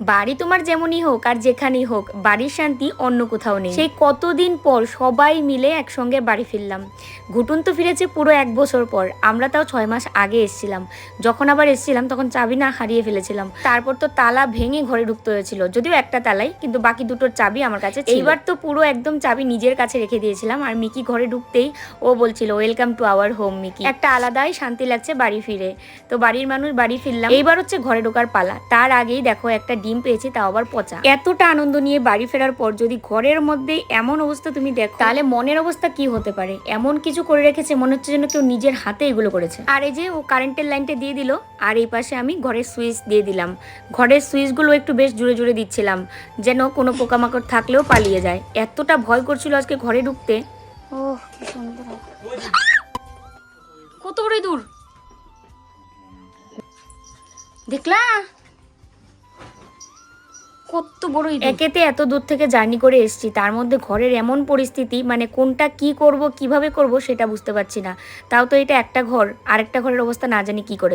বাড়ি তোমার যেমনই হোক আর যেখানেই হোক, বাড়ির শান্তি অন্য কোথাও নেই। সেই কতদিন পর সবাই মিলে একসঙ্গে বাড়ি ফিরলাম। ঘুটুন তো ফিরেছে পুরো এক বছর পর। আমরা তাও ছয় মাস আগে এসেছিলাম। যখন আবার এসেছিলাম, তখন চাবি না হারিয়ে ফেলেছিলাম। তারপর তো তালা ভেঙে ঘরে ঢুকতে হয়েছিল। যদিও একটা তালাই, কিন্তু বাকি দুটোর চাবি আমার কাছে। এইবার তো পুরো একদম চাবি নিজের কাছে রেখে দিয়েছিলাম। আর মিকি ঘরে ঢুকতেই ও বলছিল welcome to our home Mickey. একটা আলাদাই শান্তি লাগছে বাড়ি ফিরে। তো বাড়ির মানুষ বাড়ি ফিরলাম। এইবার হচ্ছে ঘরে ঢোকার পালা। তার আগেই দেখো একটা ডিম পেয়েছি তাও আবার পচা। এতটা আনন্দ নিয়ে বাড়ি ফেরার পর যদি ঘরের মধ্যে এমন অবস্থা তুমি দেখো তাহলে মনের অবস্থা কি হতে পারে? এমন কিছু করে রেখেছে মনে হচ্ছে যেন কেউ নিজের হাতে এগুলো করেছে। আর এই যে ও কারেন্টের লাইনটা দিয়ে দিল আর এই পাশে আমি ঘরের সুইচ দিয়ে দিলাম। ঘরের সুইচগুলো একটু বেশ জুড়ে জুড়ে দিচ্ছিলাম যেন কোনো পোকামাকড় থাকলেও পালিয়ে যায়। এতটা ভয় করছিল আজকে ঘরে ঢুকতে। ও কত বড় দূর। দেখলা? কত বড় একেতে এত দূর থেকে জার্নি করে এসছি, তার মধ্যে ঘরের এমন পরিস্থিতি মানে কোনটা কি করব, কীভাবে করব সেটা বুঝতে পারছি না। তাও তো এটা একটা ঘর, আরেকটা ঘরের অবস্থা না জানি কি করে